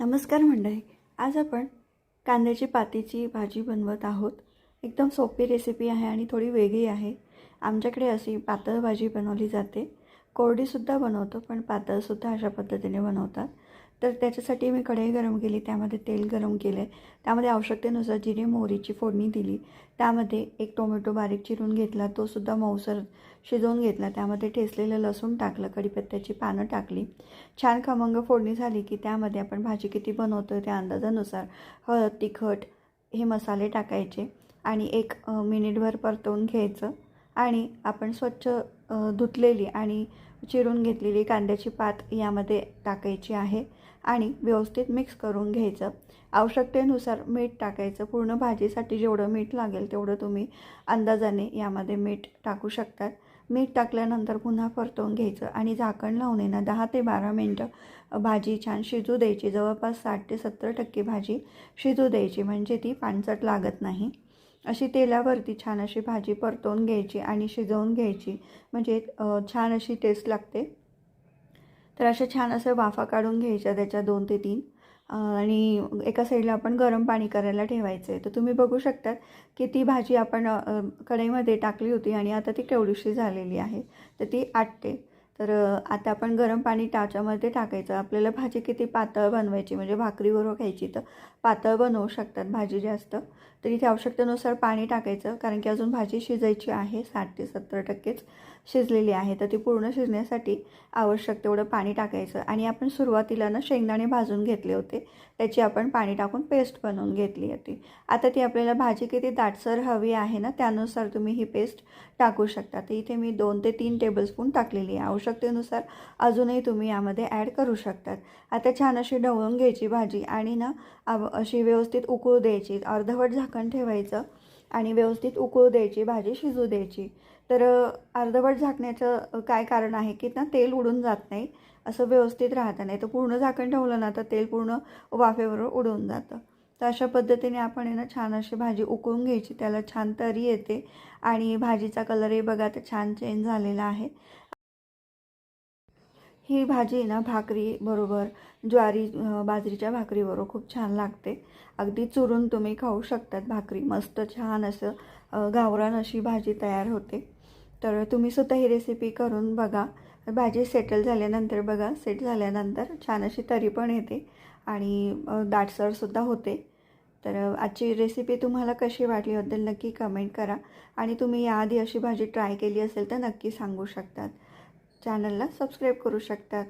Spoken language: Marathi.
नमस्कार मंडळी. आज आपण कांद्याची पातीची भाजी बनवत आहोत. एकदम सोपी रेसिपी आहे आणि थोडी वेगळी आहे. आमच्याकडे अशी पातळ भाजी बनवली जाते. कोरडीसुद्धा बनवतो पण पातळसुद्धा अशा पद्धतीने बनवतात. तर त्याच्यासाठी मी कढई गरम केली त्यामध्ये तेल गरम केले त्यामध्ये आवश्यकतेनुसार जिरे मोहरीची फोडणी दिली. त्यामध्ये एक टोमॅटो बारीक चिरून घेतला तोसुद्धा मऊसर शिजवून घेतला. त्यामध्ये ठेचलेलं लसूण टाकलं कढीपत्त्याची पानं टाकली. छान खमंग फोडणी झाली की त्यामध्ये आपण भाजी किती बनवतो त्या अंदाजानुसार हळद तिखट हे मसाले टाकायचे आणि एक मिनिटभर परतवून घ्यायचं आणि आपण स्वच्छ धुतलेली आणि चिरून घेतलेली कांद्याची पात यामध्ये टाकायची आहे. आणि व्यवस्थित मिक्स करून घ्यायचं. आवश्यकतेनुसार मीठ टाकायचं. पूर्ण भाजीसाठी जेवढं मीठ लागेल तेवढं तुम्ही अंदाजाने यामध्ये मीठ टाकू शकतात मीठ टाकल्यानंतर पुन्हा परतवून घ्यायचं आणि झाकण लावून आहे ना दहा ते बारा मिनटं भाजी छान शिजू द्यायची. जवळपास साठ ते सत्तर टक्के भाजी शिजू द्यायची म्हणजे ती पाणचट लागत नाही. अशी तेलावरती छान अशी भाजी परतवून घ्यायची आणि शिजवून घ्यायची. म्हणजे छान अशी टेस्ट लागते. तर अशा छान असं वाफा काढून घ्यायच्या त्याच्या दोन ते तीन. आणि एका साईडला आपण गरम पाणी करायला ठेवायचं. आहे तर तुम्ही बघू शकतात की ती भाजी आपण कढईमध्ये टाकली होती आणि आता ती केवढीशी झालेली आहे. तर ती आटते. तर आता आपण गरम पाणी टाच्यामध्ये टाकायचं. आपल्याला भाजी किती पातळ बनवायची म्हणजे भाकरीबरोबर खायची तर पातळ बनवू शकतात भाजी जास्त. तर इथे आवश्यकतेनुसार पाणी टाकायचं कारण की अजून भाजी शिजायची आहे साठ ते सत्तर टक्केच शिजलेली आहे. तर ती पूर्ण शिजण्यासाठी आवश्यक तेवढं पाणी टाकायचं. आणि आपण सुरुवातीला ना शेंगदाणे भाजून घेतले होते. त्याची आपण पाणी टाकून पेस्ट बनवून घेतली होती. आता ती आपल्याला भाजी किती दाटसर हवी आहे ना त्यानुसार तुम्ही ही पेस्ट टाकू शकता. तर इथे मी दोन ते तीन टेबलस्पून टाकलेली आहे. आवश्यकतेनुसार अजूनही तुम्ही यामध्ये ॲड करू शकतात. आता छान अशी ढवळून घ्यायची भाजी आणि ना अशी व्यवस्थित उकळू द्यायची. अर्धवट झाक झाकण ठेवायचं आणि व्यवस्थित उकळू द्यायची भाजी शिजू द्यायची. तर अर्धवट झाकण्याचं काय कारण आहे की ना तेल उडून जात नाही. असं व्यवस्थित राहतं नाही. तर पूर्ण झाकण ठेवलं ना तर तेल पूर्ण वाफेबरोबर उडून जातं. तर अशा पद्धतीने आपण आहे ना छान अशी भाजी उकळून घ्यायची. त्याला छान तरी येते. आणि भाजीचा कलरही बघा तर छान चेंज झालेला आहे. ही भाजी ना भाकरी बरोबर ज्वारी बाजरीच्या भाकरीबरोबर खूप छान लागते. अगदी चुरून तुम्ही खाऊ शकतात भाकरी. मस्त छान असं अ, गावरान अशी भाजी तयार होते. तर तुम्ही सुद्धा ही रेसिपी करून बघा. भाजी सेटल झाल्यानंतर बघा. सेट झाल्यानंतर छान अशी तरी पण येते. आणि दाटसरसुद्धा होते. तर आजची रेसिपी तुम्हाला कशी वाटलीबद्दल नक्की कमेंट करा. आणि तुम्ही याआधी अशी भाजी ट्राय केली असेल तर नक्की सांगू शकतात. चॅनलला सबस्क्राईब करू शकतात.